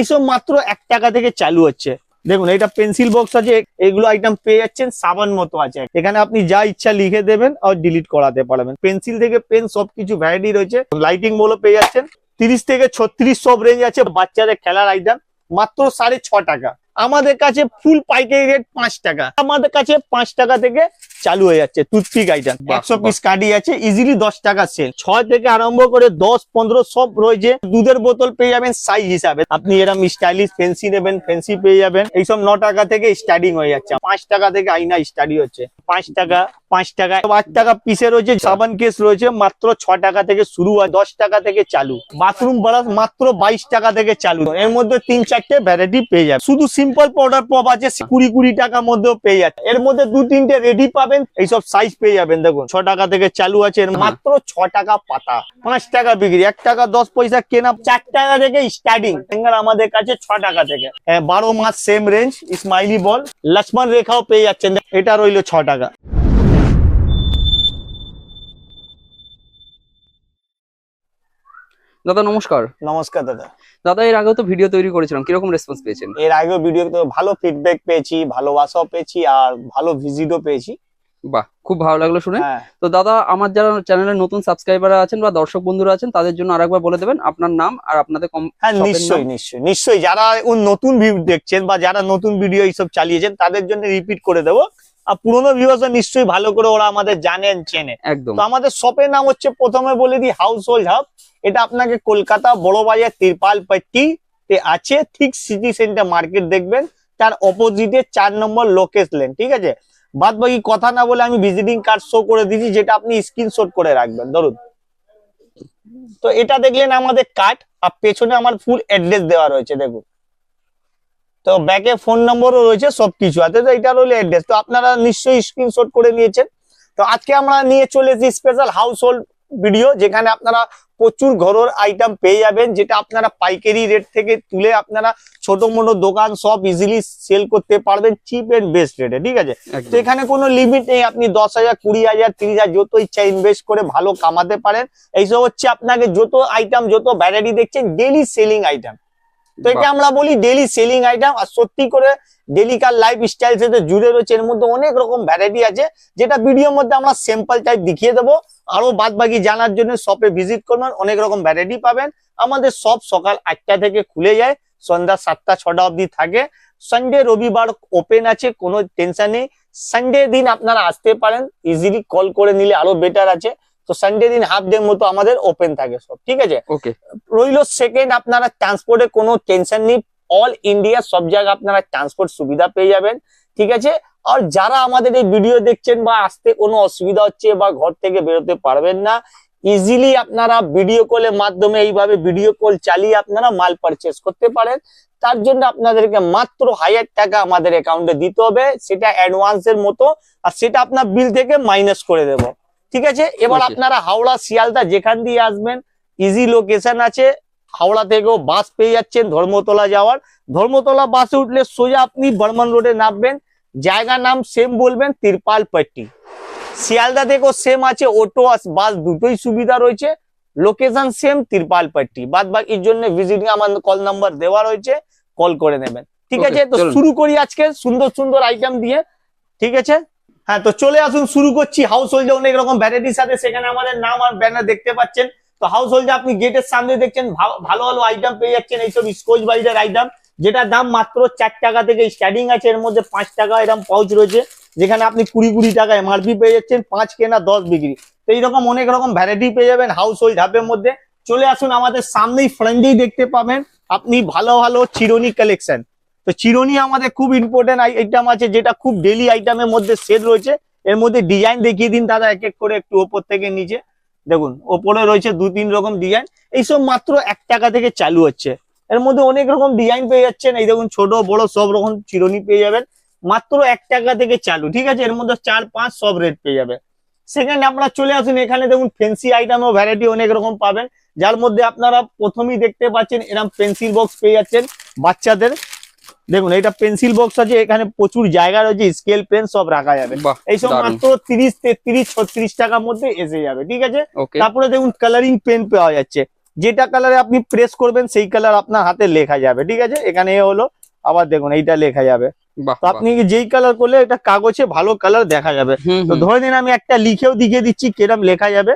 এইসব মাত্র এক টাকা থেকে চালু হচ্ছে। দেখুন এটা পেন্সিল বক্স আছে এগুলো আইটেম পেয়ে যাচ্ছেন, সাবান মতো আছে। এখানে আপনি যা ইচ্ছা লিখে দেবেন আর ডিলিট করাতে পারবেন। পেন্সিল থেকে পেন সবকিছু ভ্যারাইটি রয়েছে। লাইটিং বলে পেয়ে যাচ্ছেন। তিরিশ থেকে ছত্রিশ সব রেঞ্জ আছে বাচ্চাদের খেলার আইটেম মাত্র সাড়ে ছ টাকা। আমাদের কাছে ফুল পাইকারি রেট পাঁচ টাকা। আমাদের কাছে পাঁচ টাকা থেকে চালু হয়ে যাচ্ছে টুথপিক আইটেম একশো পিস কার্ডি আছে ইজিলি দশ টাকা সেল ছয় থেকে আরম্ভ করে দশ পনেরো সব রয়েছে। দুধের বোতল পেয়ে যাবেন সাইজ হিসাবে। আপনি এরকম স্টাইলিশ ফেন্সি নেবেন ফেন্সি পেয়ে যাবেন। এইসব ন টাকা থেকে স্টার্টিং হয়ে যাচ্ছে। পাঁচ টাকা থেকে আইনা স্টাডি হচ্ছে। পাঁচ টাকা পাঁচ টাকা পাঁচ টাকা পিসে রয়েছে সাবান কেস রয়েছে মাত্র ছ টাকা থেকে শুরু হয় দশ টাকা থেকে চালু। বাথরুম ব্রাশ মাত্র বাইশ টাকা থেকে চালু। এর মধ্যে তিন চারটে ভ্যারাইটি পেয়ে যাবে শুধু সিম্পল পাউডার পপ আছে কুড়ি কুড়ি টাকার মধ্যেও পেয়ে যাচ্ছে। এর মধ্যে দু তিনটে রেডি পাবেন এইসব সাইজ পেয়ে যাবেন। দেখুন ছ টাকা থেকে চালু আছে এর মাত্র ছ টাকা পাতা। পাঁচ টাকা বিক্রি এক টাকা দশ পয়সা কেনা চার টাকা থেকে স্টার্টিং আমাদের কাছে ছ টাকা থেকে। হ্যাঁ, বারো মাস same range smiley ball Lakshman রেখাও পেয়ে যাচ্ছেন। এটা রইল ছ টাকা। দাদা নমস্কার। নমস্কার দাদা। দাদা এর আগেও তো ভিডিও তৈরি করেছিলাম। কীরকম রেসপন্স পেয়েছেন? এর আগেও ভিডিও তো ভালো ফিডব্যাক পেয়েছি ভালোবাসাও পেয়েছি আর ভালো ভিজিটও পেয়েছি। বাহ খুব ভালো লাগল শুনে। হ্যাঁ। তো দাদা আমার যারা চ্যানেলের নতুন সাবস্ক্রাইবার আছেন বা দর্শক বন্ধুরা আছেন তাদের জন্য আরেকবার বলে দেবেন আপনার নাম আর আপনাদের কম হ্যাঁ নিশ্চয়ই নিশ্চয়ই নিশ্চয়ই। যারা ওই নতুন ভিউ দেখছেন বা যারা নতুন ভিডিও এইসব চালিয়েছেন তাদের জন্য রিপিট করে দেবো। আর পুরোনো ভিউয়ার্সরা নিশ্চয়ই ভালো করে ওরা আমাদের জানেন চেনে। একদম। তো আমাদের শপের নাম হচ্ছে প্রথমে বলে দিই হাউস হোল্ড হাব এটা আপনাকে কলকাতা বড় বাজার তিরপাল পাট্টি তে আছে। ঠিক সিটি সেন্টার মার্কেট দেখবেন। তার অপোজিটে চার নম্বর লোকেশ লেন ঠিক আছে? বাদ বাকি কথা না বলে আমি ভিজিটিং কার্ড শো করে দিচ্ছি যেটা আপনি স্ক্রিনশট করে রাখবেন, ধরুন। তো এটা দেখলেন আমাদের কার্ড আর পেছনে আমার ফুল অ্যাড্রেস দেওয়া রয়েছে, দেখুন। তো ব্যাকে ফোন নম্বরও রয়েছে, সবকিছু আছে, তো এটা রইল অ্যাড্রেস তো আপনারা নিশ্চয়ই স্ক্রিনশট করে নিয়েছেন। তো আজকে আমরা নিয়ে চলে এসেছি স্পেশাল হাউস হোল্ড ভিডিও যেখানে আপনারা প্রচুর ঘরের আইটেম পেয়ে যাবেন যেটা আপনারা পাইকারি রেট থেকে তুলে আপনারা ছোট মোটো দোকান সব ইজিলি সেল করতে পারবেন চিপ এন্ড বেস্ট রেটে ঠিক আছে? তো এখানে কোনো লিমিট নেই আপনি দশ হাজার কুড়ি হাজার তিরিশ হাজার যত ইচ্ছা ইনভেস্ট করে ভালো কামাতে পারেন। এইসব হচ্ছে আপনাকে যত আইটেম যত ভ্যারাইটি দেখছেন ডেলি সেলিং আইটেম তো এটা আমরা বলি ডেলি সেলিং আইটেম আর সত্যি করে ডেলিকার লাইফ স্টাইল সাথে জুড়ে রয়েছে এর মধ্যে অনেক রকম ভ্যারাইটি আছে যেটা ভিডিওর মধ্যে আমরা স্যাম্পল টাইপ দেখিয়ে দেবো। আরও বাদ বাকি জানার জন্য শপে ভিজিট করবেন অনেক রকম ভ্যারাইটি পাবেন। আমাদের সব সকাল আটটা থেকে খুলে যায় সন্ধ্যা সাতটা ছটা অবধি থাকে। সানডে রবিবার ওপেন আছে কোনো টেনশন নেই। সানডে দিন আপনারা আসতে পারেন ইজিলি কল করে নিলে আরও বেটার আছে। তো সানডে দিন হাফ ডে মতো আমাদের ওপেন থাকে সব ঠিক আছে? ওকে রইল সেকেন্ড আপনারা ট্রান্সপোর্টে কোনো টেনশন নেই। অল ইন্ডিয়া সব জায়গায় আপনারা ট্রান্সপোর্ট সুবিধা পেয়ে যাবেন ঠিক আছে? আর যারা আমাদের এই ভিডিও দেখছেন বা আসতে কোনো অসুবিধা হচ্ছে বা ঘর থেকে বেরোতে পারবেন না ইজিলি আপনারা ভিডিও কলের মাধ্যমে এইভাবে ভিডিও কল চালিয়ে আপনারা মাল পারচেস করতে পারেন। তার জন্য আপনাদেরকে মাত্র হাজার টাকা আমাদের অ্যাকাউন্টে দিতে হবে সেটা অ্যাডভান্সের মতো আর সেটা আপনার বিল থেকে মাইনাস করে দেব। ঠিক আছে? এবার আপনারা হাওড়া শিয়ালদা যেখান দিয়ে আসবেন ইজি লোকেশন আছে। হাওড়া থেকেও বাস পেয়ে যাচ্ছেন ধর্মতলা যাওয়ার। ধর্মতলা বাসে উঠলে সোজা আপনি বর্মান রোডে নামবেন। জায়গার নাম সেম বলবেন তিরপাল পট্টি। শিয়ালদা থেকেও সেম আছে অটো আর বাস দুটোই সুবিধা রয়েছে। লোকেশন সেম তিরপাল পট্টি। বাদ বাকির জন্য ভিজিটিং আমার কল নাম্বার দেওয়া রয়েছে কল করে নেবেন। ঠিক আছে? তো শুরু করি আজকে সুন্দর সুন্দর আইটেম দিয়ে। ঠিক আছে? হ্যাঁ তো চলে আসুন শুরু করছি। হাউস হোল্ডে অনেক রকম ভ্যারাইটির সাথে সেখানে আমাদের নাম আর ব্যানার দেখতে পাচ্ছেন। তো হাউস হোল্ডে আপনি গেটের সামনে দেখছেন ভালো ভালো আইটেম পেয়ে যাচ্ছেন এইসব স্কোচ বাইরের আইটেম যেটার দাম মাত্র চার টাকা থেকে স্টার্টিং আছে, এর মধ্যে পাঁচ টাকা এরকম পাউচ রয়েছে, যেখানে আপনি কুড়ি কুড়ি টাকা এমআরপি পেয়ে যাচ্ছেন, পাঁচ কেনা দশ বিক্রি। তো এইরকম অনেক রকম ভ্যারাইটি পেয়ে যাবেন হাউস হোল্ড হাবের মধ্যে। চলে আসুন আমাদের সামনেই ফ্রেন্ডেই দেখতে পাবেন আপনি ভালো ভালো চিরনি কালেকশন তো চিরনি আমাদের খুব ইম্পর্টেন্ট আইটেম আছে, যেটা খুব ডেলি আইটেমের মধ্যে সেল রয়েছে। এর মধ্যে ডিজাইন দেখিয়ে দিন দাদা, এক এক করে একটু ওপর থেকে নিচে। দেখুন, ওপরে রয়েছে দু তিন রকম ডিজাইন এইসব মাত্র এক টাকা থেকে চালু হচ্ছে। এর মধ্যে অনেক রকম ডিজাইন পেয়ে যাচ্ছেন। এই দেখুন ছোট বড় সব রকম চিরনি পেয়ে যাবেন। মাত্র এক টাকা থেকে চালু ঠিক আছে? এর মধ্যে চার পাঁচ সব রেট পেয়ে যাবে। সেকেন্ড আপনারা চলে আসুন এখানে দেখুন ফেন্সি আইটেম ও ভ্যারাইটি অনেক রকম পাবেন। যার মধ্যে আপনারা প্রথমেই দেখতে পাচ্ছেন এরকম পেন্সিল বক্স পেয়ে যাচ্ছেন বাচ্চাদের। দেখুন এটা পেন্সিল বক্স আছে এখানে প্রচুর জায়গা রয়েছে স্কেল পেন সব রাখা যাবে। এইসব দারুণ। মাত্র তিরিশ তেত্রিশ ছত্রিশ টাকার মধ্যে এসে যাবে ঠিক আছে? তারপরে দেখুন কালারিং পেন পাওয়া যাচ্ছে। যেটা কালারে আপনি প্রেস করবেন সেই কালার আপনার হাতে লেখা যাবে ঠিক আছে? এখানে এ হলো আবার দেখুন এইটা লেখা যাবে। তো আপনি যেই কালার করলে এটা কাগজে ভালো কালার দেখা যাবে। তো। ধরে নিন আমি একটা লিখেও দেখিয়ে দিচ্ছি কিরম লেখা যাবে।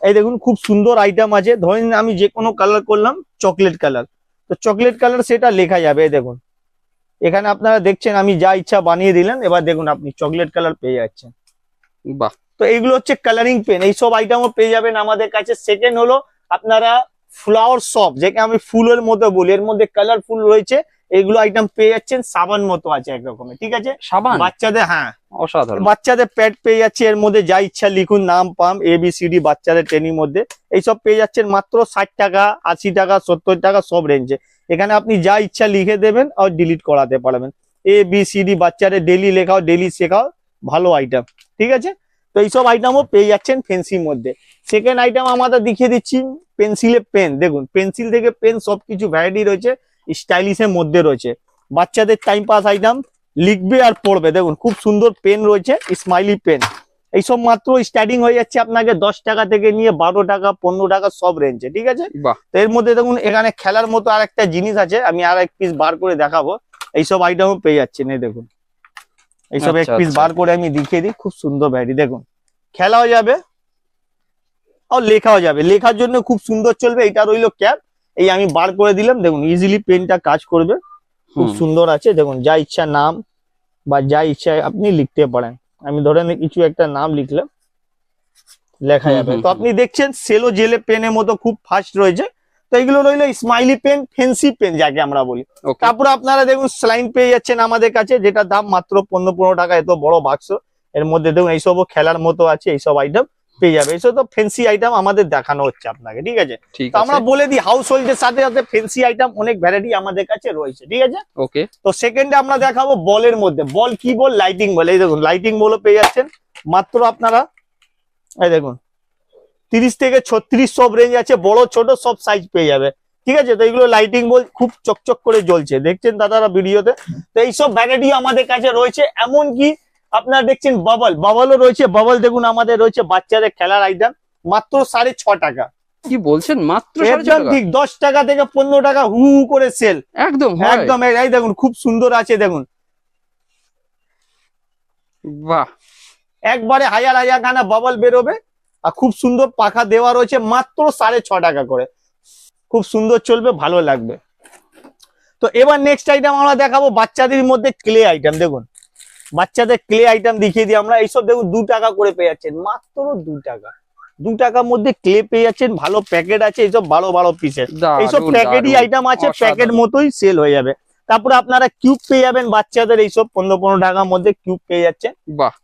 এই দেখুন খুব সুন্দর আইটেম আছে। ধরে নিন আমি যে কোনো কালার করলাম চকলেট কালার তো চকলেট কালার সেটা লেখা যাবে এই দেখুন। এখানে আপনারা দেখছেন আমি যা ইচ্ছা বানিয়ে দিলেন এবার দেখুন আপনি চকলেট কালার পেয়ে যাচ্ছেন। বাহ। তো এইগুলো হচ্ছে কালারিং পেন এইসব আইটেমও পেয়ে যাবেন আমাদের কাছে। সেকেন্ড হলো আপনারা ফ্লাওয়ার শপ যেটা আমি ফুলের মতো বলি এর মধ্যে কালারফুল রয়েছে এগুলো আইটেম পেয়ে যাচ্ছেন সাবান মতো আছে একরকমের ঠিক আছে? সাবান? বাচ্চাদের হ্যাঁ। অসাধারণ। বাচ্চাদের প্যাড পেয়ে যাচ্ছে এর মধ্যে যা ইচ্ছা লিখুন নাম পাম এ বি সি ডি বাচ্চাদের ট্রেনিং মধ্যে এইসব পেয়ে যাচ্ছেন মাত্র ষাট টাকা আশি টাকা সত্তর টাকা সব রেঞ্জে এখানে আপনি যা ইচ্ছা লিখে দেবেন আর ডিলিট করাতে পারবেন। এ বি সি ডি বাচ্চাদের ডেলি লেখাও ডেলি শেখাও ভালো আইটেম ঠিক আছে? তো এইসব আইটেমও পেয়ে যাচ্ছেন ফেন্সির মধ্যে। সেকেন্ড আইটেম আমাদের দেখিয়ে দিচ্ছি পেন্সিলে পেন দেখুন পেন্সিল থেকে পেন সবকিছু ভ্যারাইটি রয়েছে স্টাইলিশের মধ্যে রয়েছে। বাচ্চাদের টাইম পাস আইটেম লিখবে আর পড়বে দেখুন খুব সুন্দর পেন রয়েছে স্মাইলি পেন এইসব মাত্র স্টার্টিং হয়ে যাচ্ছে আপনাকে দশ টাকা থেকে নিয়ে বারো টাকা পনেরো টাকা সব রেঞ্জে ঠিক আছে? তো এর মধ্যে দেখুন এখানে খেলার মতো আর একটা জিনিস আছে আমি আর এক পিস বার করে দেখাবো। এইসব আইটেমও পেয়ে যাচ্ছেন এই দেখুন। এইসব এক আচ্ছা, পিস আচ্ছা। বার করে আমি দেখিয়ে দিই খুব সুন্দর ভ্যারাইটি দেখুন। খেলাও যাবে লেখাও যাবে। লেখার জন্য খুব সুন্দর চলবে এটা রইল ক্যাপ। এই আমি বার করে দিলাম দেখুন ইজিলি পেনটা কাজ করবে। খুব সুন্দর আছে দেখুন যা ইচ্ছা নাম বা যা ইচ্ছা আপনি লিখতে পারেন। আমি ধরেন কিছু একটা নাম লিখলাম লেখা যাবে। তো আপনি দেখছেন সেলো জেলে পেনের মতো খুব ফাস্ট রয়েছে। তো এগুলো রইল স্মাইলি পেন ফেন্সি পেন যাকে আমরা বলি। তারপরে আপনারা দেখুন স্লাইন পেয়ে যাচ্ছেন আমাদের কাছে যেটা দাম মাত্র পনেরো পনেরো টাকা এত বড় বাক্স। এর মধ্যে দেখুন এইসবও খেলার মতো আছে এইসব আইটেম পেয়ে যাবে। এইসব তো ফেন্সি আইটেম আমাদের দেখানো হচ্ছে আপনাকে ঠিক আছে? তো আমরা বলে দিই হাউস হোল্ডের সাথে সাথে ফেন্সি আইটেম অনেক ভ্যারাইটি আমাদের কাছে রয়েছে ঠিক আছে? ওকে তো সেকেন্ডে আমরা দেখাবো বলের মধ্যে। বল কি বল? লাইটিং বল। এই দেখুন লাইটিং বলও পেয়ে যাচ্ছেন। মাত্র আপনারা এই দেখুন তিরিশ থেকে ছত্রিশ সব রেঞ্জ আছে বড় ছোট সব সাইজ পেয়ে যাবে। ঠিক আছে? তো এইগুলো লাইটিং বল খুব চকচক করে জ্বলছে। দেখছেন দাদারা ভিডিওতে? তো এইসব ভ্যারাইটি আমাদের কাছে রয়েছে। এমন কি আপনারা দেখছেন বাবল বাবলও রয়েছে বাবল দেখুন আমাদের রয়েছে বাচ্চাদের খেলার আইটেম। মাত্র সাড়ে ছ টাকা। কি বলছেন? মাত্র একদম ঠিক দশ টাকা থেকে পনেরো টাকা হু হু করে সেল একদম একদম এই- এই দেখুন খুব সুন্দর আছে দেখুন। বাহ। একবারে হাজার হাজার খানা বাবল বেরোবে আর খুব সুন্দর পাখা দেওয়া রয়েছে মাত্র সাড়ে ছ টাকা করে। খুব সুন্দর চলবে ভালো লাগবে। তো এবার নেক্সট আইটেম আমরা দেখাবো বাচ্চাদের মধ্যে ক্লে আইটেম দেখুন। বাচ্চাদের ক্লে আইটেম দেখিয়ে দিই আমরা। এইসব দেখুন দু টাকা করে পেয়ে যাচ্ছেন। মাত্র দু টাকা। দু টাকার মধ্যে ক্লে পেয়ে যাচ্ছেন ভালো প্যাকেট আছে এইসব বারো বারো পিসের এইসব প্যাকেটই আইটেম আছে প্যাকেট মতোই সেল হয়ে যাবে। তারপরে আপনারা কিউব পেয়ে যাবেন বাচ্চাদের এইসব পনেরো পনেরো টাকার মধ্যে কিউব পেয়ে যাচ্ছেন।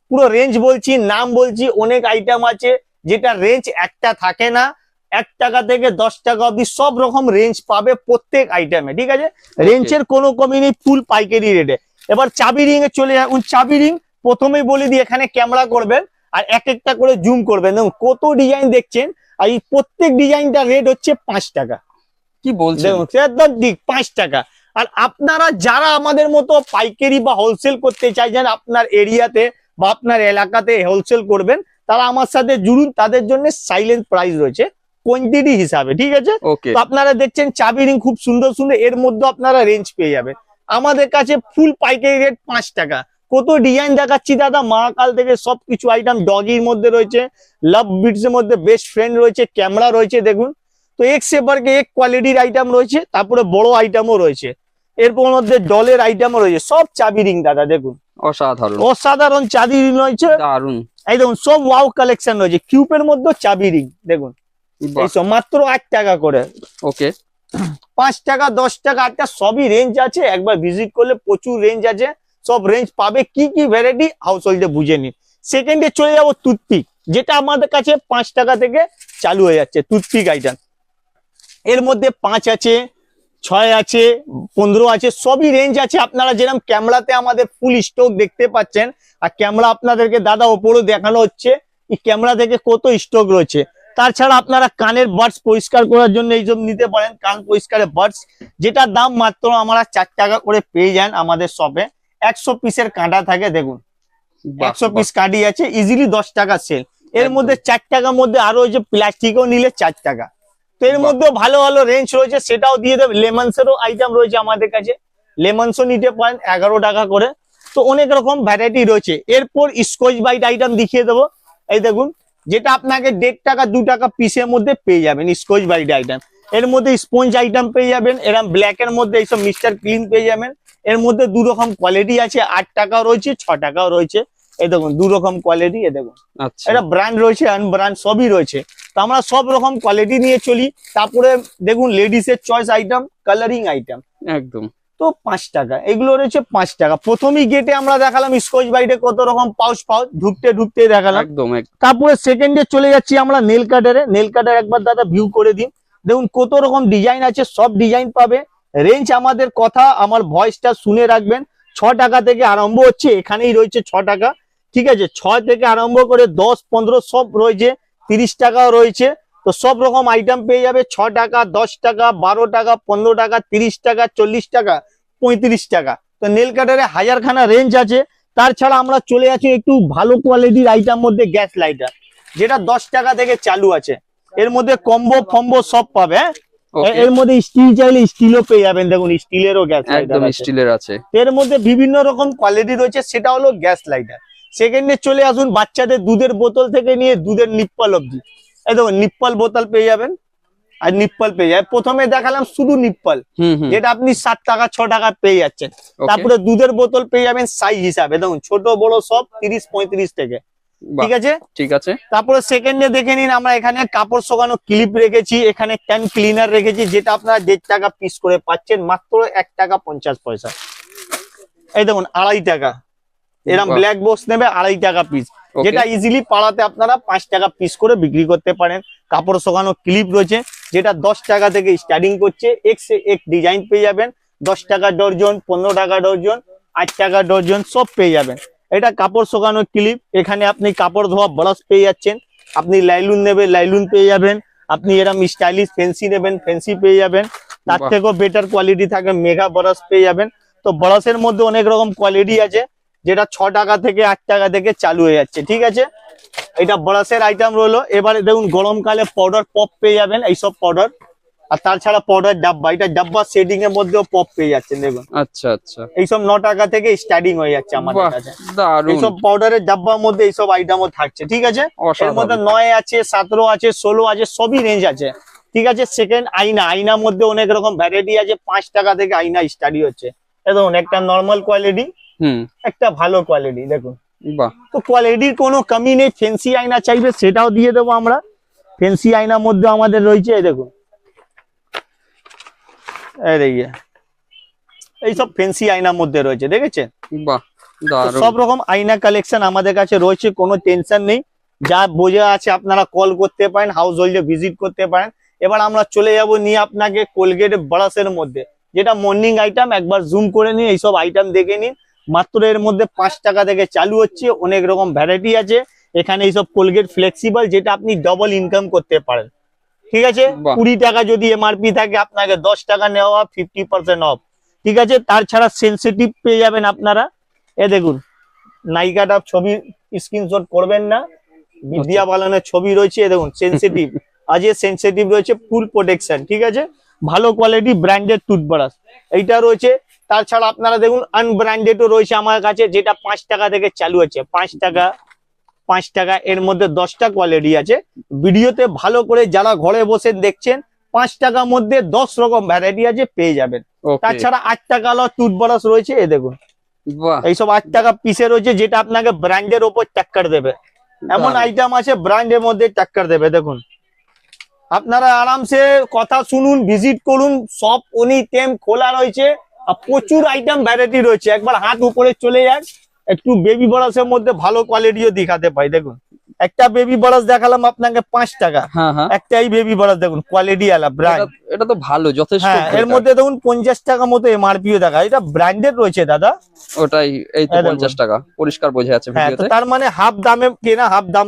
পুরো রেঞ্জ বলছি নাম বলছি অনেক আইটেম আছে যেটা রেঞ্জ একটা থাকে না। এক টাকা থেকে দশ টাকা অব্দি সব রকম রেঞ্জ পাবে প্রত্যেক আইটেমে ঠিক আছে? রেঞ্জের কোনো কমি নেই ফুল পাইকারি রেটে এবার চাবি রিং এ চলে যান চাবি রিং প্রথমেই বলে দিই এখানে ক্যামেরা করবেন আর এক একটা করে জুম করবেন। দেখুন কত ডিজাইন দেখছেন? আর এই প্রত্যেক ডিজাইনটা রেট হচ্ছে পাঁচ টাকা। কি বলছেন? একদম ঠিক পাঁচ টাকা। আর আপনারা যারা আমাদের মতো পাইকারি বা হোলসেল করতে চাইছেন আপনার এরিয়াতে বা আপনার এলাকাতে হোলসেল করবেন তারা আমার সাথে জুড়ুন তাদের জন্য সাইলেন্ট প্রাইস রয়েছে কোয়ান্টিটি হিসাবে ঠিক আছে? তো আপনারা দেখছেন চাবি রিং খুব সুন্দর সুন্দর এর মধ্যে আপনারা রেঞ্জ পেয়ে যাবেন। আমাদের কাছে ফুল পাইকারি রেট পাঁচ টাকা। কত ডিজাইন দেখাচ্ছি দাদা? মহাকাল থেকে সবকিছু আইটেম ডগির মধ্যে রয়েছে লাভ বিটস এর মধ্যে বেস্ট ফ্রেন্ড রয়েছে ক্যামেরা রয়েছে দেখুন। তো এক সেপারকে এক কোয়ালিটির আইটেম রয়েছে তারপরে বড় আইটেমও রয়েছে। এরপর মধ্যে ডলের আইটেমও রয়েছে। সব চাবি রিং দাদা দেখুন। অসাধারণ। অসাধারণ চাবি রিং রয়েছে। দারুণ। এই দেখুন সব ওয়াও কালেকশন রয়েছে। কিউপের মধ্যে চাবি রিং দেখুন। এইসব মাত্র আট টাকা করে। ওকে পাঁচ টাকা, দশ টাকা, আটটা সবই রেঞ্জ আছে। একবার ভিজিট করলে প্রচুর রেঞ্জ আছে। সব রেঞ্জ পাবে। কি কি ভ্যারাইটি হাউস হোল্ডে বুঝে নিন। সেকেন্ডে চলে যাব টুথপিক যেটা আমাদের কাছে পাঁচ টাকা থেকে চালু হয়ে যাচ্ছে। টুথপিক আইটেম এর মধ্যে পাঁচ আছে, ছয় আছে, পনেরো আছে, সবই রেঞ্জ আছে। আপনারা যেরকম ক্যামেরাতে আমাদের ফুল স্টক দেখতে পাচ্ছেন, আর ক্যামেরা আপনাদেরকে দাদা ওপরও দেখানো হচ্ছে, এই ক্যামেরা থেকে কত স্টক রয়েছে। তাছাড়া আপনারা কানের বার্ডস পরিষ্কার করার জন্য এইসব নিতে পারেন। কান পরিষ্কারের বার্ডস যেটার দাম মাত্র আমরা চার টাকা করে পেয়ে যান আমাদের শপে। একশো পিসের কাঁটা থাকে দেখুন। একশো পিস কাঁটি আছে ইজিলি দশ টাকা সেল এর মধ্যে চার টাকার মধ্যে আরও ওই যে প্লাস্টিকও নিলে চার টাকা। তো এর। মধ্যে ভালো ভালো রেঞ্জ রয়েছে সেটাও দিয়ে দেবে। লেমন্স এরও আইটেম রয়েছে আমাদের কাছে। লেমন্সও নিতে পারেন এগারো টাকা করে। তো অনেক রকম ভ্যারাইটি রয়েছে। এরপর স্কচ বাইট আইটেম দেখিয়ে দেবো। এই দেখুন যেটা আপনাকে দেড় টাকা দু টাকা পিসের মধ্যে পেয়ে যাবেন স্কচ বাইট আইটেম এর মধ্যে স্পঞ্জ আইটেম পেয়ে যাবেন এরকম ব্ল্যাক এর মধ্যে এইসব মিস্টার ক্লিন পেয়ে যাবেন। এর মধ্যে দু রকম কোয়ালিটি আছে আট টাকাও রয়েছে ছ টাকাও রয়েছে। এ দেখুন দু রকম কোয়ালিটি এ দেখুন। আচ্ছা। এটা ব্র্যান্ড রয়েছে আনব্র্যান্ড সবই রয়েছে। তো আমরা সব রকম কোয়ালিটি নিয়ে চলি। তারপরে দেখুন লেডিস এর চয়েস আইটেম কালারিং আইটেম একদম। তো পাঁচ টাকা। এগুলো রয়েছে পাঁচ টাকা। প্রথমেই গেটে আমরা দেখালাম স্কচ বাইটে কত রকম পাউচ পাউচ ঢুকতে ঢুকতে দেখালাম। একদম তারপরে সেকেন্ডে চলে যাচ্ছি আমরা নেল কাটারে নেল কাটার একবার দাদা ভিউ করে দিন। দেখুন কত রকম ডিজাইন আছে সব ডিজাইন পাবে। রেঞ্জ আমাদের কথা আমার ভয়েসটা শুনে রাখবেন। ছ টাকা থেকে আরম্ভ হচ্ছে এখানেই রয়েছে ছ টাকা। ঠিক আছে ছয় থেকে আরম্ভ করে দশ পনেরো সব রয়েছে তিরিশ টাকাও রয়েছে। তো সব রকম আইটেম পেয়ে যাবে ছ টাকা দশ টাকা বারো টাকা পনেরো টাকা তিরিশ টাকা চল্লিশ টাকা পঁয়ত্রিশ টাকা। তো নেল কাটারে হাজারখানা রেঞ্জ আছে। তার ছাড়া আমরা চলে আছি একটু ভালো কোয়ালিটির আইটেম মধ্যে গ্যাস লাইটার যেটা দশ টাকা থেকে চালু আছে। এর মধ্যে কম্বো ফম্বো সব পাবে হ্যাঁ? এর মধ্যে স্টিল চাইলে স্টিলও পেয়ে যাবেন। দেখুন স্টিলেরও গ্যাস একদম স্টিলের আছে। এর মধ্যে বিভিন্ন রকম কোয়ালিটি রয়েছে সেটা হলো গ্যাস লাইটার সেকেন্ডে চলে আসুন বাচ্চাদের দুধের বোতল থেকে নিয়ে দুধের নিপ্পল অব্দি এই দেখুন নিপ্পল বোতল পেয়ে যাবেন। আর নিপ্পল পেয়ে যাবেন। প্রথমে দেখালাম শুধু নিপ্পল যেটা আপনি সাত টাকা ছ টাকা পেয়ে যাচ্ছেন। তারপরে দুধের বোতল পেয়ে যাবেন সাইজ হিসাবে। দেখুন ছোট বড় সব তিরিশ পঁয়ত্রিশ থেকে। ঠিক আছে? ঠিক আছে। তারপরে সেকেন্ডে দেখে নিন আমরা এখানে কাপড় শোকানো ক্লিপ রেখেছি। এখানে ক্যান ক্লিনার রেখেছি যেটা আপনারা দেড় টাকা পিস করে পাচ্ছেন। মাত্র এক টাকা পঞ্চাশ পয়সা। এই দেখুন আড়াই টাকা। এরকম ব্ল্যাক বক্স নেবে আড়াই টাকা পিস যেটা ইজিলি পাড়াতে আপনারা পাঁচ টাকা পিস করে বিক্রি করতে পারেন। কাপড় শোকানো ক্লিপ রয়েছে যেটা দশ টাকা থেকে স্টার্টিং করছে। এক সে এক ডিজাইন পেয়ে যাবেন। দশ টাকা ডর্জন পনেরো টাকা ডর্জন আট টাকা ডর্জন সব পেয়ে যাবেন। এটা কাপড় শোকানো ক্লিপ এখানে আপনি কাপড় ধোয়া ব্রাশ পেয়ে যাচ্ছেন। আপনি লাইলুন নেবে লাইলুন পেয়ে যাবেন। আপনি এরকম স্টাইলিশ ফেন্সি নেবেন ফেন্সি পেয়ে যাবেন। তার থেকেও বেটার কোয়ালিটি থাকে মেগা ব্রাশ পেয়ে যাবেন। তো ব্রাশের মধ্যে অনেক রকম কোয়ালিটি আছে। যেটা ছ টাকা থেকে আট টাকা থেকে চালু হয়ে যাচ্ছে ঠিক আছে? এটা ব্রাশের আইটেম রইল। এবারে দেখুন গরমকালে পাউডার পপ পেয়ে যাবেন এইসব পাউডার আর তাছাড়া পাউডার ডাব্বা এটা ডাব্বা সেটিং এর মধ্যেও পপ পেয়ে যাচ্ছেন দেখুন। আচ্ছা আচ্ছা। এইসব ন টাকা থেকে স্টার্টিং হয়ে যাচ্ছে আমাদের কাছে। এইসব পাউডারের ডাব্বার মধ্যে এইসব আইটেমও থাকছে ঠিক আছে? এর মধ্যে নয় আছে সতেরো আছে ষোলো আছে সবই রেঞ্জ আছে ঠিক আছে? সেকেন্ড আইনা আইনার মধ্যে অনেক রকম ভ্যারাইটি আছে পাঁচ টাকা থেকে আইনা স্টাডি হচ্ছে। দেখুন একটা নর্মাল কোয়ালিটি একটা ভালো কোয়ালিটি দেখুন। তো কোয়ালিটির কোনো কমি নেই ফেন্সি আয়না চাইবে সেটাও দিয়ে দেবো আমরা। ফেন্সি আয়নার মধ্যে আমাদের রয়েছে এই দেখুন। এইসব ফেন্সি আয়নার মধ্যে রয়েছে দেখেছেন? সব রকম আয়না কালেকশন আমাদের কাছে রয়েছে কোনো টেনশন নেই। যা বোঝা আছে আপনারা কল করতে পারেন হাউস হোল্ডে ভিজিট করতে পারেন। এবার আমরা চলে যাব নিয়ে আপনাকে কোলগেট ব্রাশের মধ্যে। যেটা মর্নিং আইটেম একবার জুম করে নিয়ে এইসব আইটেম দেখে নিন। মাত্র এর মধ্যে পাঁচ টাকা থেকে চালু হচ্ছে অনেক রকম ভ্যারাইটি আছে। এখানে এইসব কোলগেট ফ্লেক্সিবল যেটা আপনি ডবল ইনকাম করতে পারেন। ঠিক আছে? কুড়ি টাকা যদি এমআরপি থাকে আপনাকে দশ টাকা নেওয়া ফিফটি পার্সেন্ট অফ ঠিক আছে? তার ছাড়া সেন্সিটিভ পেয়ে যাবেন আপনারা। এ দেখুন নায়িকাটা ছবি স্ক্রিনশট করবেন না। বিদ্যা বালানের ছবি রয়েছে এ দেখুন সেন্সিটিভ আজ সেন্সিটিভ রয়েছে ফুল প্রোটেকশন ঠিক আছে? ভালো কোয়ালিটি ব্র্যান্ডেড টুথব্রাশ এইটা রয়েছে তাছাড়া আপনারা দেখুন আনব্র্যান্ডেডও রয়েছে আমার কাছে যেটা পাঁচ টাকা থেকে চালু আছে। পাঁচ টাকা পাঁচ টাকা এর মধ্যে দশটা কোয়ালিটি আছে। ভিডিওতে ভালো করে যারা ঘরে বসে দেখছেন পাঁচ টাকার মধ্যে দশ রকম ভ্যারাইটি আছে পেয়ে যাবেন। তাছাড়া আট টাকা আলো টুথব্রাশ রয়েছে এ দেখুন। এইসব আট টাকা পিসে রয়েছে যেটা আপনাকে ব্র্যান্ডের ওপর টাক্কার দেবে। এমন আইটেম আছে ব্র্যান্ডের মধ্যে টাক্কার দেবে দেখুন। আপনারা আরামসে কথা শুনুন ভিজিট করুন সব উনি টেম খোলা রয়েছে। আর প্রচুর আইটেম ভ্যারাইটি রয়েছে। একবার হাত উপরে চলে যাক একটু বেবি বরাসের মধ্যে ভালো কোয়ালিটিও দেখাতে পাই। দেখুন একটা বেবি বরাস দেখালাম আপনাকে পাঁচ টাকা। হ্যাঁ হ্যাঁ। একটাই বেবি বরাস দেখুন কোয়ালিটি আলা ব্র্যান্ড এটা- তো ভালো যথেষ্ট হ্যাঁ এর মধ্যে দেখুন পঞ্চাশ টাকা মতো এমআরপিও দেখা। এটা ব্র্যান্ডেড রয়েছে দাদা। ওটাই এই তো পঞ্চাশ টাকা। পরিষ্কার বোঝা যাচ্ছে তার মানে হাফ দামে কেনা হাফ দাম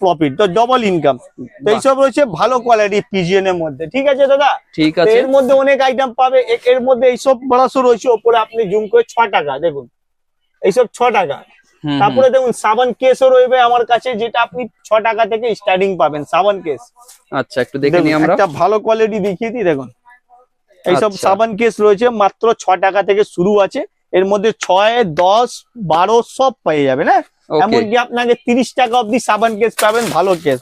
প্রফিট তো ডবল ইনকাম তো এইসব রয়েছে ভালো কোয়ালিটি পিজিএন এর মধ্যে। ঠিক আছে দাদা? ঠিক আছে। এর মধ্যে অনেক আইটেম পাবে। এর মধ্যে এইসব ব্রাশও রয়েছে ওপরে আপনি জুম করে ছ টাকা দেখুন। এইসব ছ টাকা। তারপরে দেখুন সাবান কেসও রয়েছে আমার কাছে যেটা আপনি ছ টাকা থেকে স্টার্টিং পাবেন সাবান কেস আচ্ছা একটু দেখে নিই আমরা। একটা ভালো কোয়ালিটি দেখিয়ে দিই দেখুন। এইসব আচ্ছা। সাবান কেস রয়েছে মাত্র ছ টাকা থেকে শুরু আছে। এর মধ্যে ছয় দশ বারো সব পেয়ে যাবে হ্যাঁ? ওকে এমনকি আপনাকে তিরিশ টাকা অব্দি সাবান কেস পাবেন ভালো কেস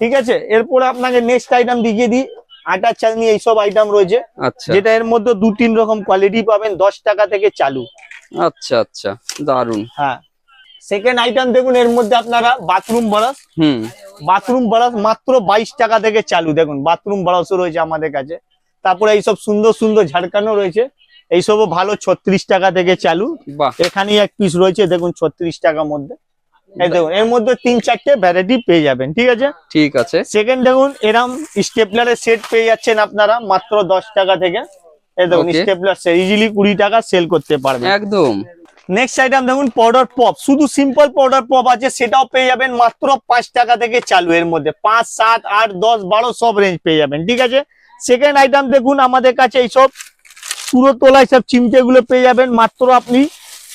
ঠিক আছে? এরপরে আপনাকে নেক্সট আইটেম দেখিয়ে দিই। আটা চালনি এইসব আইটেম রয়েছে। আচ্ছা। যেটা এর মধ্যে দু তিন রকম কোয়ালিটি পাবেন দশ টাকা থেকে চালু। আচ্ছা আচ্ছা। দারুণ হ্যাঁ। সেকেন্ড আইটেম দেখুন এর মধ্যে আপনারা বাথরুম ব্রাশ হুম। বাথরুম ব্রাশ মাত্র বাইশ টাকা থেকে চালু। দেখুন বাথরুম ব্রাশও রয়েছে আমাদের কাছে। তারপরে এইসব সুন্দর সুন্দর ঝাড়কানো রয়েছে। এইসবও ভালো ছত্রিশ টাকা থেকে চালু। এখানে এক পিস রয়েছে দেখুন ছত্রিশ টাকার মধ্যে। দেখুন এর মধ্যে তিন চারটে ভ্যারাইটি পেয়ে যাবেন ঠিক আছে? ঠিক আছে। সেকেন্ড দেখুন এরম স্টেপলারের সেট পেয়ে যাচ্ছেন আপনারা মাত্র দশ টাকা থেকে। দেখুন স্টেপলার সেট ইজিলি কুড়ি টাকা সেল করতে পারবেন। একদম। নেক্সট আইটেম দেখুন পাউডার পপ শুধু সিম্পল পাউডার পপ আছে সেটাও পেয়ে যাবেন মাত্র পাঁচ টাকা থেকে চালু এর মধ্যে। পাঁচ সাত আট দশ বারো সব রেঞ্জ পেয়ে যাবেন ঠিক আছে? সেকেন্ড আইটেম দেখুন আমাদের কাছে এইসব পুরো তোলা সব চিমটে গুলো পেয়ে যাবেন। মাত্র আপনি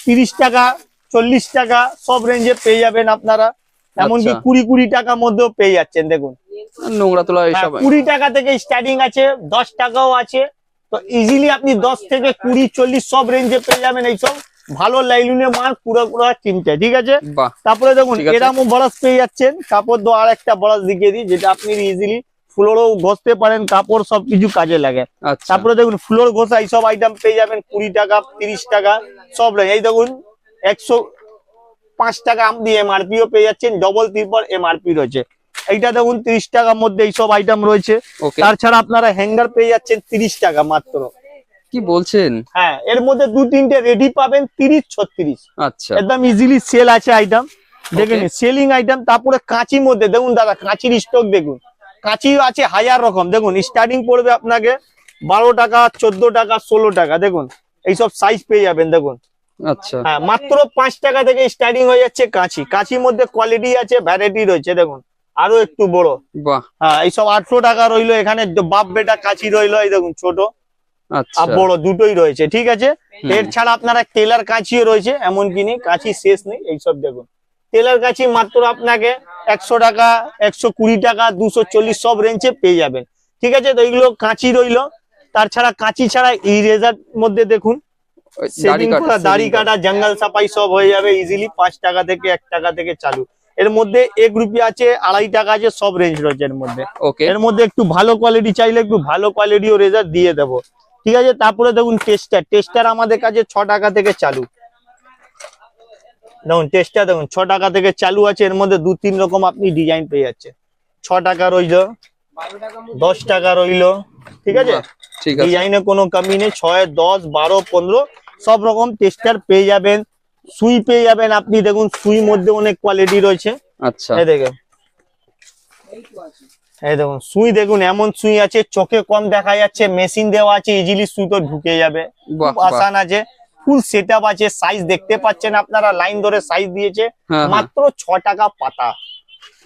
তিরিশ টাকা চল্লিশ টাকা সব রেঞ্জে পেয়ে যাবেন আপনারা। এমনকি আচ্ছা। কুড়ি কুড়ি টাকার মধ্যেও পেয়ে যাচ্ছেন দেখুন। নোংরা তোলা হ্যাঁ, কুড়ি টাকা থেকে স্টার্টিং আছে দশ টাকাও আছে। তো ইজিলি আপনি দশ থেকে কুড়ি চল্লিশ সব রেঞ্জে পেয়ে যাবেন এইসব। ভালো লাইলুনের মাল পুরো পুরো চিনতে ঠিক আছে? তারপরে দেখুন। এরকম বরস পেয়ে যাচ্ছেন। কাপড় দো আর একটা বরস দিকে দিই যেটা আপনি ইজিলি ফ্লোরও ঘষতে পারেন কাপড় সবকিছু কাজে লাগে। আচ্ছা। তারপরে দেখুন ফ্লোর ঘষা এইসব আইটেম পেয়ে যাবেন কুড়ি টাকা তিরিশ টাকা সব। এই দেখুন একশো পাঁচ টাকা আপনি এমআরপিও পেয়ে যাচ্ছেন ডবল ত্রিপল এমআরপি রয়েছে। এইটা দেখুন তিরিশ টাকার মধ্যে এইসব আইটেম রয়েছে। তাছাড়া আপনারা হ্যাঙ্গার পেয়ে যাচ্ছেন তিরিশ টাকা মাত্র। কি বলছেন? হ্যাঁ এর মধ্যে দু তিনটে রেডি পাবেন তিরিশ ছত্রিশ। আচ্ছা। একদম ইজিলি সেল আছে আইটেম দেখে নিন সেলিং আইটেম তারপরে কাঁচির মধ্যে দেখুন দাদা কাঁচির স্টক দেখুন। কাঁচি আছে হাজার রকম। দেখুন স্টার্টিং পড়বে আপনাকে বারো টাকা চোদ্দ টাকা ষোলো টাকা। দেখুন এইসব সাইজ পেয়ে যাবেন দেখুন। আচ্ছা। হ্যাঁ মাত্র পাঁচ টাকা থেকে স্টার্টিং হয়ে যাচ্ছে কাঁচি। কাঁচির মধ্যে কোয়ালিটি আছে ভ্যারাইটি রয়েছে দেখুন। আরও একটু বড়। হ্যাঁ এইসব আটশো টাকা রইল এখানে বাপ বেটা কাঁচি রইল এই দেখুন ছোট। আচ্ছা। আর বড় দুটোই রয়েছে ঠিক আছে? এর ছাড়া আপনারা টেলার কাঁচিও রয়েছে এমন কি নেই কাঁচি শেষ নেই এইসব দেখুন। টেলার কাঁচি মাত্র আপনাকে একশো টাকা একশো কুড়ি টাকা দুশো চল্লিশ সব রেঞ্জে পেয়ে যাবেন। ঠিক আছে? তো এইগুলো কাঁচি রইল। তার ছাড়া কাঁচি ছাড়া ইরেজার মধ্যে দেখুন দাড়ি কাটা জঙ্গল সাফাই সব হয়ে যাবে ইজিলি পাঁচ টাকা থেকে এক টাকা থেকে চালু। এর মধ্যে এক রুপি আছে আড়াই টাকা আছে সব রেঞ্জ রয়েছে এর মধ্যে। এর মধ্যে একটু ভালো কোয়ালিটি চাইলে একটু ভালো কোয়ালিটিও রেজার দিয়ে দেবো। ঠিক আছে? তারপরে দেখুন টেস্টার টেস্টার আমাদের কাছে ছ টাকা থেকে চালু। দেখুন টেস্টার দেখুন ছ টাকা থেকে চালু আছে এর মধ্যে দু তিন রকম আপনি ডিজাইন পেয়ে যাচ্ছে ছ টাকা রইল দশ টাকা রইল ঠিক আছে? বাহ, ঠিক আছে। ডিজাইনে কোনো কমি নেই ছয় দশ বারো পনেরো সব রকম টেস্টার পেয়ে যাবেন সুই পেয়ে যাবেন আপনি দেখুন সুই মধ্যে অনেক কোয়ালিটি রয়েছে। আচ্ছা। এই দেখুন। এই দেখুন সুই দেখুন এমন সুই আছে চোখে কম দেখা যাচ্ছে মেশিন দেওয়া আছে ইজিলি সুই তো ঢুকে যাবে। খুব আসান আছে। ফুল সেট আছে সাইজ দেখতে পাচ্ছেন আপনারা লাইন ধরে সাইজ দিয়েছে হ্যাঁ, হ্যাঁ। মাত্র ছ টাকা পাতা।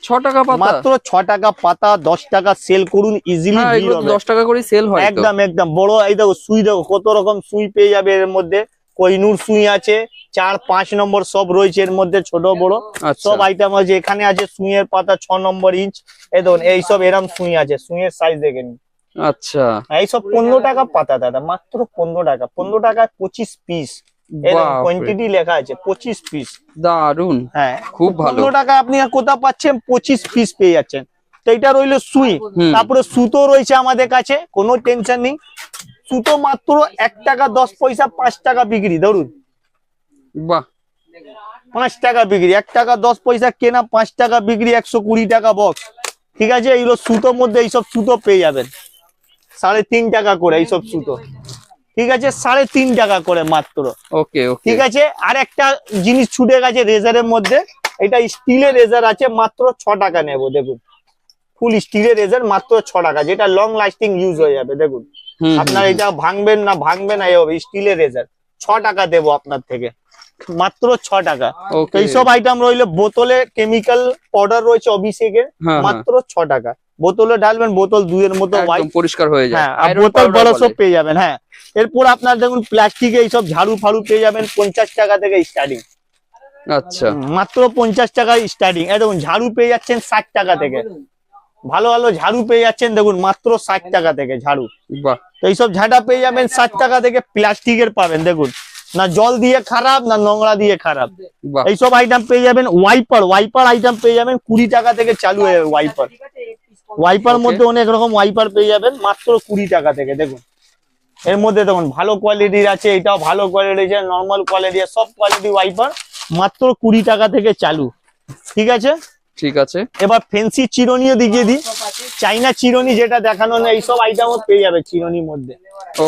ছ টাকা পাতা? মাত্র ছ টাকা পাতা দশ টাকা সেল করুন ইজিলি হ্যাঁ এগুলো তো দশ টাকা করে সেল হয় একদম একদম। বড় এই দেখো সুই দেখো কত রকম সুই পেয়ে যাবে এর মধ্যে। কইনুর সুই আছে চার পাঁচ নম্বর সব রয়েছে এর মধ্যে ছোট বড়। আচ্ছা। সব আইটেম আছে এখানে আছে সুইয়ের পাতা ছ নম্বর ইঞ্চ এই দেখুন এইসব এরম সুই আছে সুইয়ের সাইজ দেখে নিন। আচ্ছা। এইসব পনেরো টাকা পাতা দাদা মাত্র পনেরো টাকা। পনেরো টাকায় পঁচিশ পিস কোয়ান্টিটি লেখা আছে পঁচিশ পিস দারুণ হ্যাঁ। খুব ভালো। পনেরো টাকা আপনি কোথাও পাচ্ছেন পঁচিশ পিস পেয়ে যাচ্ছেন। তো এটা রইল সুই। তারপরে সুতো রয়েছে আমাদের কাছে কোনো টেনশন নেই। সুতো মাত্র এক টাকা দশ পয়সা পাঁচ টাকা বিক্রি ধরুন। বাহ। পাঁচ টাকা বিক্রি এক টাকা দশ পয়সা কেনা পাঁচ টাকা বিক্রি একশো কুড়ি টাকা বক্স ঠিক আছে? এইগুলো সুতোর মধ্যে এইসব সুতো পেয়ে যাবেন। সাড়ে তিন টাকা করে এইসব সুতো। ঠিক আছে? সাড়ে তিন টাকা করে মাত্র। ওকে ঠিক আছে? আর একটা জিনিস ছুটে গেছে রেজারের মধ্যে। এটা স্টিলের রেজার আছে মাত্র ছ টাকা নেব দেখুন। ফুল স্টিলের রেজার মাত্র ছ টাকা যেটা লং লাস্টিং ইউজ হয়ে যাবে দেখুন। আপনার এটা ভাঙবেন না ভাঙবে না এই হবে স্টিলের রেজার। ছ টাকা দেবো আপনার থেকে। মাত্র ছ টাকা। এইসব আইটেম রইল বোতলে কেমিক্যাল পাউডার রয়েছে অভিষেকের হ্যাঁ, হ্যাঁ, মাত্র ছ টাকা। বোতলে ঢালবেন বোতল দুইয়ের মতো পরিষ্কার হয়ে যায়। হ্যাঁ বোতল বড় সব পেয়ে যাবেন হ্যাঁ। এরপর আপনার দেখুন প্লাস্টিকে এইসব ঝাড়ু ফাড়ু পেয়ে যাবেন পঞ্চাশ টাকা থেকে স্টার্টিং আচ্ছা। মাত্র পঞ্চাশ টাকা স্টার্টিং এই দেখুন ঝাড়ু পেয়ে যাচ্ছেন ষাট টাকা থেকে। ভালো ভালো ঝাড়ু পেয়ে যাচ্ছেন দেখুন মাত্র ষাট টাকা থেকে ঝাড়ু। তো এইসব ঝাঁটা পেয়ে যাবেন ষাট টাকা থেকে প্লাস্টিকের পাবেন দেখুন। না জল দিয়ে খারাপ না নোংরা দিয়ে খারাপ। এইসব আইটেম পেয়ে যাবেন ওয়াইপার ওয়াইপার আইটেম পেয়ে যাবেন কুড়ি টাকা থেকে চালু হয়ে যাবে ওয়াইপার ওয়াইপার মধ্যে অনেক রকম ওয়াইপার পেয়ে যাবেন মাত্র কুড়ি টাকা থেকে দেখুন। এর মধ্যে দেখুন ভালো কোয়ালিটির আছে এটাও ভালো কোয়ালিটি আছে নর্মাল কোয়ালিটি সব কোয়ালিটি ওয়াইপার মাত্র কুড়ি টাকা থেকে চালু। ঠিক আছে? ঠিক আছে। এবার ফেন্সি চিরনিও দেখিয়ে দিই। চাইনা চিরনি যেটা দেখানো না এইসব আইটেমও পেয়ে যাবে চিরনির মধ্যে।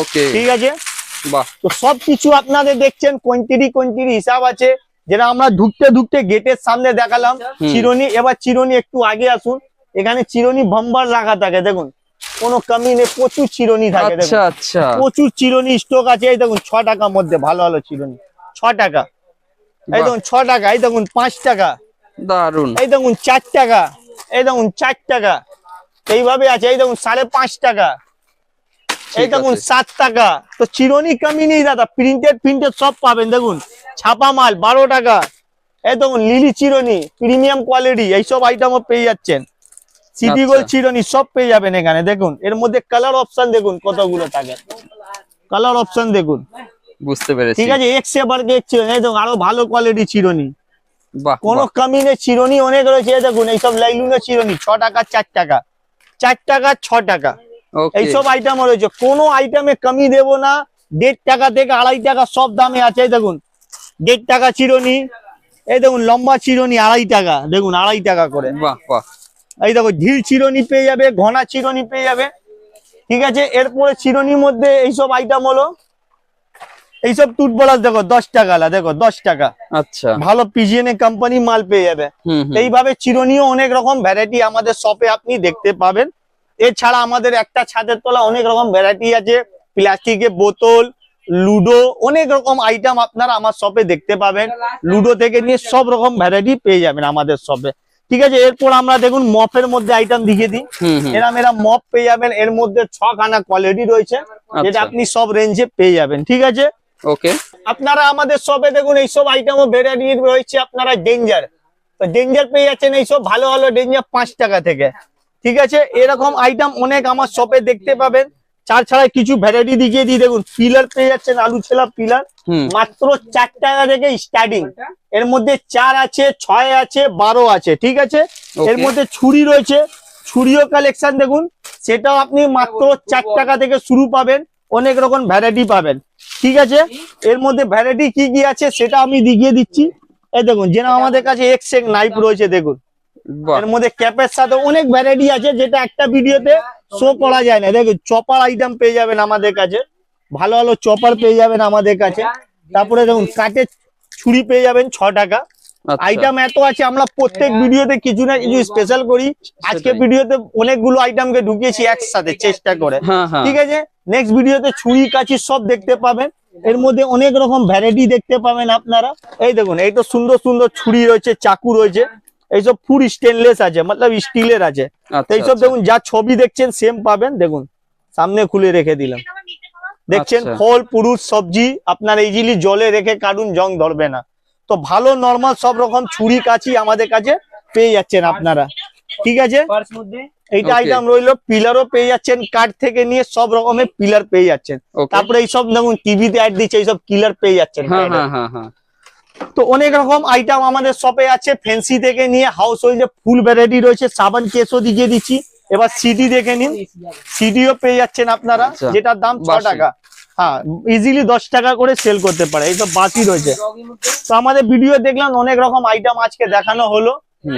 ওকে ঠিক আছে? বাহ। তো সবকিছু আপনাদের দেখছেন কোয়ান্টিটি কোয়ান্টিটি হিসাব আছে যেটা আমরা ঢুকতে ঢুকতে গেটের সামনে দেখালাম চিরনি। এবার চিরনি একটু আগে আসুন। এখানে চিরনি ভাম্বার রাখা থাকে দেখুন। কোনো কমি নেই প্রচুর চিরনি থাকে আচ্ছা দেখুন। আচ্ছা প্রচুর চিরনি স্টক আছে এই দেখুন ছ টাকার মধ্যে ভালো ভালো চিরনি। ছ টাকা। এই দেখুন ছ টাকা এই দেখুন পাঁচ টাকা। দারুণ এই দেখুন চার টাকা। এই দেখুন চার টাকা। এইভাবে আছে এই দেখুন সাড়ে পাঁচ টাকা। এই দেখুন। সাত টাকা। তো চিরনি কমি নেই দাদা প্রিন্টেড প্রিন্টেড সব পাবেন দেখুন। ছাপা মাল বারো টাকা। এই দেখুন লিলি চিরনি প্রিমিয়াম কোয়ালিটি এইসব আইটেমও পেয়ে যাচ্ছেন। City gold. চিরনি সব পেয়ে যাবেন এখানে দেখুন। এর মধ্যে কালার অপশন দেখুন কতগুলো থাকে। কালার অপশন দেখুন। বুঝতে পেরেছি। ঠিক আছে এক্স এবার এক দেখুন আরও ভালো কোয়ালিটি চিরনি কোনো বাহ, কমি নেই চিরনি অনেক রয়েছে দেখুন এইসব লাইলুনের চিরনি ছ টাকা চার টাকা। চার টাকা ছ টাকা। এইসব আইটেম রয়েছে। কোনো আইটেমে কমি দেব না দেড় টাকা থেকে আড়াই টাকা সব দামে আছে দেখুন। দেড় টাকা চিরনি এই দেখুন লম্বা চিরনি আড়াই টাকা দেখুন আড়াই টাকা করে। বাহ বাহ। এই দেখো ঢিল চিরনি পেয়ে যাবে ঘনা চিরনি পেয়ে যাবে। ঠিক আছে? এরপরে চিরনির মধ্যে এইসব আইটেম হলো এইসব টুথব্রাশ দেখো দশ টাকা দেখো দশ টাকা। আচ্ছা। ভালো পিজিএনএ কোম্পানি মাল পেয়ে যাবে। এইভাবে চিরনিও অনেক রকম ভ্যারাইটি আমাদের শপে আপনি দেখতে পাবেন। এছাড়া আমাদের একটা ছাদের তলা অনেক রকম ভ্যারাইটি আছে। প্লাস্টিকের বোতল লুডো অনেক রকম আইটেম আপনারা আমার শপে দেখতে পাবেন। লুডো থেকে নিয়ে সব রকম ভ্যারাইটি পেয়ে যাবেন আমাদের শপে ঠিক আছে? এরপর আমরা দেখুন মপের মধ্যে আইটেম দেখিয়ে দিই। এরম এরম মপ পেয়ে যাবেন। এর মধ্যে ছখানা কোয়ালিটি রয়েছে যেটা আচ্ছা। আপনি সব রেঞ্জে পেয়ে যাবেন ঠিক আছে? ওকে আপনারা আমাদের শপে দেখুন এইসব আইটেমও ভ্যারাইটি রয়েছে আপনারা ডেঞ্জার তো ডেঞ্জার পেয়ে যাচ্ছেন এইসব ভালো ভালো ডেঞ্জার পাঁচ টাকা থেকে। ঠিক আছে? এরকম আইটেম অনেক আমার শপে দেখতে পাবেন। চার ছাড়া কিছু ভ্যারাইটি দেখিয়ে দিই। দেখুন পিলার পেয়ে যাচ্ছেন আলু ছেলা পিলার মাত্র চার টাকা থেকে স্টার্টিং এর মধ্যে চার আছে ছয় আছে বারো আছে ঠিক আছে? এর মধ্যে ছুরি রয়েছে। ছুরিও কালেকশন দেখুন। সেটাও আপনি মাত্র চার টাকা থেকে শুরু পাবেন। অনেক রকম ভ্যারাইটি পাবেন। ঠিক আছে? এর মধ্যে ভ্যারাইটি কি কি আছে সেটা আমি দেখিয়ে দিচ্ছি। এই দেখুন যেন আমাদের কাছে এক্স এক নাইফ রয়েছে দেখুন। এর মধ্যে ক্যাপের সাথে অনেক ভ্যারাইটি আছে যেটা একটা ভিডিওতে শো করা যায় না। দেখুন চপার আইটেম পেয়ে যাবেন আমাদের কাছে। ভালো ভালো চপার পেয়ে যাবেন আমাদের কাছে। তারপরে দেখুন কাঠের ছুরি পেয়ে যাবেন ছ টাকা। আচ্ছা। আইটেম এত আছে আমরা প্রত্যেক ভিডিওতে কিছু না কিছু স্পেশাল করি। আজকে ভিডিওতে অনেকগুলো আইটেমকে ঢুকিয়েছি একসাথে চেষ্টা করে। হ্যাঁ হ্যাঁ। ঠিক আছে? নেক্সট ভিডিওতে ছুরি কাচি সব দেখতে পাবেন। এর মধ্যে অনেক রকম ভ্যারাইটি দেখতে পাবেন আপনারা। এই দেখুন এই তো সুন্দর সুন্দর ছুরি রয়েছে চাকু রয়েছে। এইসব ফুড স্টেনলেস আছে মতলব স্টিলের আছে। আচ্ছা এইসব আচ্ছা। দেখুন যা ছবি দেখছেন সেম পাবেন দেখুন। সামনে খুলে রেখে দিলাম। দেখছেন আচ্ছা। ফল পুরুষ সবজি আপনার ইজিলি জলে রেখে কাটুন জং ধরবে না। তো ভালো নর্মাল সব রকম ছুরি কাছি আমাদের কাছে পেয়ে যাচ্ছেন আপনারা। ঠিক আছে? এইটা. আইটেম রইল পিলারও পেয়ে যাচ্ছেন কাঠ থেকে নিয়ে সব রকমের পিলার পেয়ে যাচ্ছেন। তারপরে এইসব দেখুন টিভিতে অ্যাড দিচ্ছে এইসব কিলার পেয়ে যাচ্ছেন। হ্যাঁ হ্যাঁ হ্যাঁ। তো অনেক রকম আইটেম আমাদের শপে আছে। ফ্যান্সি থেকে নিয়ে হাউস হোল্ডে ফুল ভ্যারাইটি রয়েছে। সাবান কেসও দিয়ে দিচ্ছি। এবার সিডি দেখে নিন। সিডিও পেয়ে যাচ্ছেন আপনারা আচ্ছা। যেটার দাম ছ টাকা। হ্যাঁ ইজিলি দশ টাকা করে সেল করতে পারে। এইসব বাসি রয়েছে। তো আমাদের ভিডিও দেখলাম অনেক রকম আইটেম আজকে দেখানো হলো।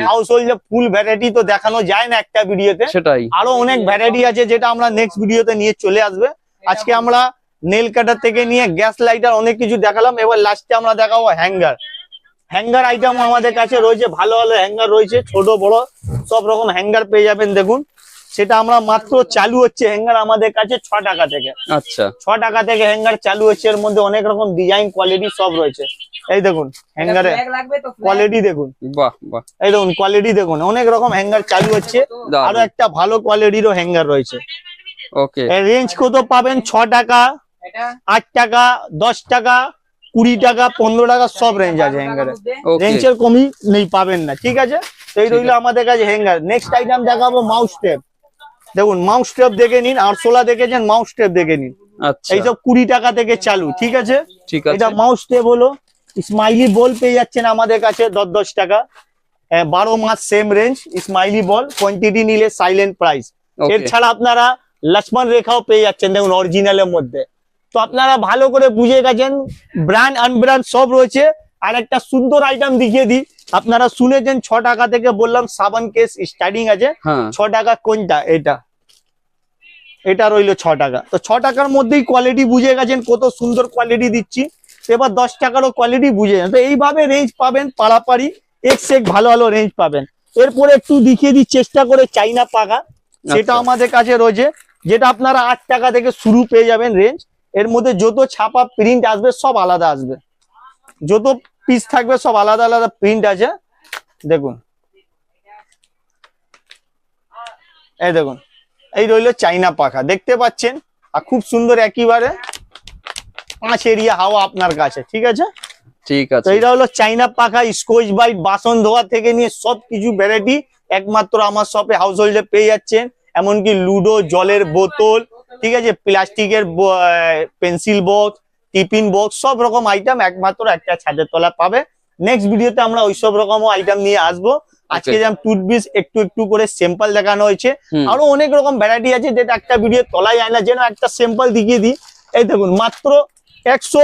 হাউস হোল্ডে ফুল ভ্যারাইটি তো দেখানো যায় না একটা ভিডিওতে সেটাই। আরও অনেক ভ্যারাইটি আছে যেটা আমরা নেক্সট ভিডিওতে নিয়ে চলে আসবে। আজকে আমরা নেল কাটার থেকে নিয়ে গ্যাস লাইটার অনেক কিছু দেখালাম। এবার লাস্টে আমরা দেখাবো হ্যাঙ্গার হ্যাঙ্গার আইটেম আমাদের কাছে রয়েছে ভালো ভালো হ্যাঙ্গার রয়েছে ছোট বড় সব রকম হ্যাঙ্গার পেয়ে যাবেন দেখুন। সেটা আমরা মাত্র চালু হচ্ছে হ্যাঙ্গার আমাদের কাছে ছ টাকা থেকে। আচ্ছা। ছ টাকা থেকে হ্যাঙ্গার চালু হচ্ছে এর মধ্যে অনেক রকম ডিজাইন কোয়ালিটি সব রয়েছে। এই দেখুন হ্যাঙ্গারে কোয়ালিটি দেখুন। বাহ বাহ। এই দেখুন কোয়ালিটি দেখুন অনেক রকম হ্যাঙ্গার চালু হচ্ছে আরও একটা ভালো কোয়ালিটিরও হ্যাঙ্গার রয়েছে। ওকে রেঞ্জ কত পাবেন? ছ টাকা। আট টাকা দশ টাকা কুড়ি টাকা পনেরো টাকা সব রেঞ্জ আছে হ্যাঙ্গারে রেঞ্জের কমই নেই পাবেন না ঠিক আছে? তো এই রইল আমাদের কাছে হ্যাঙ্গার নেক্সট আইটেম দেখাবো মাউস টেপ দেখুন মাউস টেপ দেখে নিন আরশোলা দেখেছেন মাউস টেপ দেখে নিন। আচ্ছা। এইসব কুড়ি টাকা থেকে চালু ঠিক আছে? ঠিক এটা মাউস টেপ হলো স্মাইলি বল পেয়ে যাচ্ছেন আমাদের কাছে দশ দশ টাকা। আহ, বারো মাস same range smiley ball quantity নিলে সাইলেন্ট প্রাইস এর ছাড়া আপনারা লক্ষ্মণ রেখাও পেয়ে যাচ্ছেন দেখুন অরিজিনালের মধ্যে। তো আপনারা ভালো করে বুঝে গেছেন ব্র্যান্ড আনব্র্যান্ড সব রয়েছে। আর একটা সুন্দর আইটেম দেখিয়ে দিই। আপনারা শুনেছেন ছ টাকা থেকে বললাম সাবান কেস স্টার্টিং আছে। হ্যাঁ। ছ টাকা কোনটা? এটা। এটা রইল ছ টাকা। তো ছ টাকার মধ্যেই কোয়ালিটি বুঝে গেছেন কত সুন্দর কোয়ালিটি দিচ্ছি। এবার দশ টাকারও কোয়ালিটি বুঝে তো এইভাবে রেঞ্জ পাবেন পাড়াপাড়ি এক্স এক ভালো ভালো রেঞ্জ পাবেন। এরপরে একটু দেখিয়ে দিই চেষ্টা করে চাইনা পাকা। সেটা আচ্ছা। আমাদের কাছে রয়েছে যেটা আপনারা আট টাকা থেকে শুরু পেয়ে যাবেন রেঞ্জ এর মধ্যে যত ছাপা প্রিন্ট আসবে সব আলাদা আসবে। যত পিস থাকবে সব আলাদা আলাদা প্রিন্ট আছে। দেখুন। এই দেখুন। এই রইল চাইনা পাখা। দেখতে পাচ্ছেন? আর খুব সুন্দর একেবারে পাঁচ এরিয়া হাওয়া আপনার কাছে ঠিক আছে? ঠিক আছে। এটা হলো চাইনা পাখা স্কোচ বাইট বাসন ধোয়া থেকে নিয়ে সব কিছু ভ্যারাইটি একমাত্র আমার শপে হাউস হোল্ডে পেয়ে যাচ্ছেন। এমনকি লুডো জলের বোতল ঠিক আছে? প্লাস্টিকের পেন্সিল বক্স টিফিন বক্স সব রকম আইটেম একমাত্র একটা ছাদের তলা পাবে। নেক্সট ভিডিওতে আমরা ওইসব রকম আইটেম নিয়ে আসব। আজকে যেমন টুথপিস একটু একটু করে স্যাম্পল দেখানো হয়েছে। আরও অনেক রকম ভ্যারাইটি আছে যেটা একটা ভিডিও তোলা যায় না যেন একটা স্যাম্পল দেখিয়ে দিই। এই দেখুন মাত্র একশো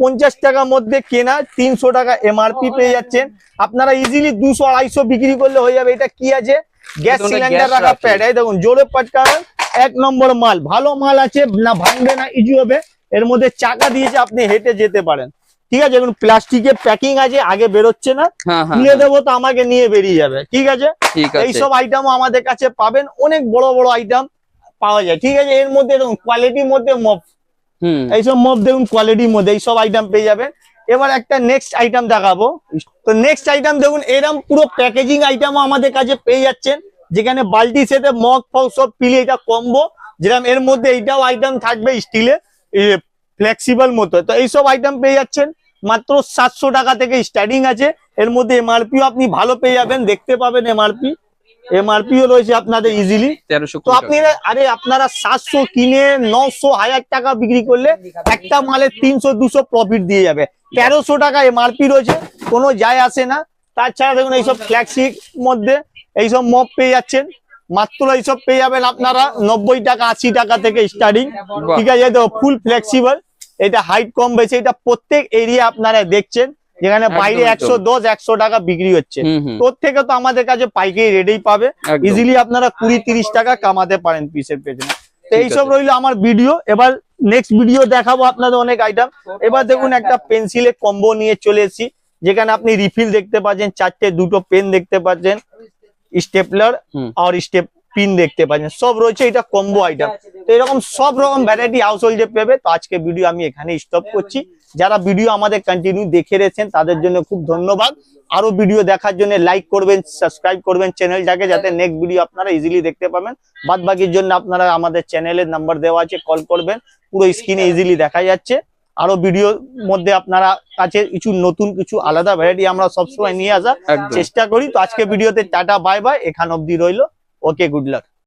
পঞ্চাশ টাকার মধ্যে কেনা তিনশো টাকা এমআরপি পেয়ে যাচ্ছেন। আপনারা ইজিলি দুশো আড়াইশো বিক্রি করলে হয়ে যাবে। এটা কি আছে? গ্যাস সিলিন্ডার রাখা প্যাড এই দেখুন জোরে পাটকাবেন এক নম্বর মাল। ভালো মাল আছে না ভাঙবে না ইজি হবে। এর মধ্যে চাকা দিয়েছে আপনি হেঁটে যেতে পারেন। ঠিক আছে এখন প্লাস্টিকের প্যাকিং আছে আগে বেরোচ্ছে না। হ্যাঁ হ্যাঁ দেবো তো আমাকে নিয়ে বেরিয়ে যাবে। ঠিক আছে? এইসব আইটেমও আমাদের কাছে পাবেন। অনেক বড় বড় আইটেম পাওয়া যায়। ঠিক আছে এর মধ্যে দেখুন কোয়ালিটির মধ্যে মপ এইসব মপ দেখুন কোয়ালিটির মধ্যে এইসব আইটেম পেয়ে যাবেন। এবার একটা নেক্সট আইটেম দেখাবো। তো নেক্সট আইটেম দেখুন এরকম পুরো প্যাকেজিং আইটেমও আমাদের কাছে পেয়ে যাচ্ছেন। যেখানে বালতি সেটে মগ ফগ সব পিলে এটা কম্বো যেরকম এর মধ্যে এইটাও আইটেম থাকবে স্টিলের ফ্লেক্সিবল মতো। তো এইসব আইটেম পেয়ে যাচ্ছেন মাত্র সাতশো টাকা থেকে স্টার্টিং আছে। এর মধ্যে এমআরপিও আপনি ভালো পেয়ে যাবেন দেখতে পাবেন এমআরপি এমআরপিও রয়েছে আপনাদের ইজিলি তেরোশো তো আপনি আরে আপনারা সাতশো কিনে নশো হাজার টাকা বিক্রি করলে একটা মালে তিনশো দুশো প্রফিট দিয়ে যাবে। তেরোশো টাকা এমআরপি রয়েছে কোনো যায় আসে না। তাছাড়া দেখুন এইসব ফ্ল্যাক্সির মধ্যে এইসব মপ পেয়ে যাচ্ছেন। মাত্র এইসব পেয়ে যাবেন আপনারা নব্বই টাকা আশি টাকা থেকে স্টার্টিং ঠিক আছে তো ফুল ফ্লেক্সিবল এটা হাইট কম বেশি এটা প্রত্যেক এরিয়া আপনারা দেখছেন যেখানে বাইরে একশো দশ একশো টাকা বিক্রি হচ্ছে। তোর থেকে তো আমাদের কাছে পাইকারি রেটেই পাবে। ইজিলি আপনারা কুড়ি তিরিশ টাকা কামাতে পারেন পিসের পেছনে। তো এইসব। রইল আমার ভিডিও এবার নেক্সট ভিডিও দেখাবো আপনাদের অনেক আইটেম এবার দেখুন একটা পেন্সিলের কম্বো নিয়ে চলে এসেছি। যেখানে আপনি রিফিল দেখতে পাচ্ছেন চারটে দুটো পেন দেখতে পাচ্ছেন। স্টেপলার। আর স্টেপ পিন দেখতে পাচ্ছেন। সব রয়েছে এটা কম্বো আইটেম তো এরকম সব রকম ভ্যারাইটি হাউস হোল্ডে পেবে। তো আজকে ভিডিও আমি এখানে স্টপ করছি। যারা ভিডিও আমাদের কন্টিনিউ দেখে রেখেছেন তাদের জন্য খুব ধন্যবাদ। আরও ভিডিও দেখার জন্য লাইক করবেন সাবস্ক্রাইব করবেন চ্যানেলটাকে যাতে নেক্সট ভিডিও আপনারা ইজিলি দেখতে পাবেন। বাদ বাকির জন্য আপনারা আমাদের চ্যানেলের নাম্বার দেওয়া আছে কল করবেন। পুরো স্ক্রিনে ইজিলি দেখা যাচ্ছে। আরও ভিডিওর মধ্যে আপনারা কাছে কিছু নতুন কিছু আলাদা ভ্যারাইটি আমরা সবসময় নিয়ে আসার চেষ্টা করি। তো আজকে ভিডিওতে টাটা বাই বাই এখান অব্দি রইল। Okay good luck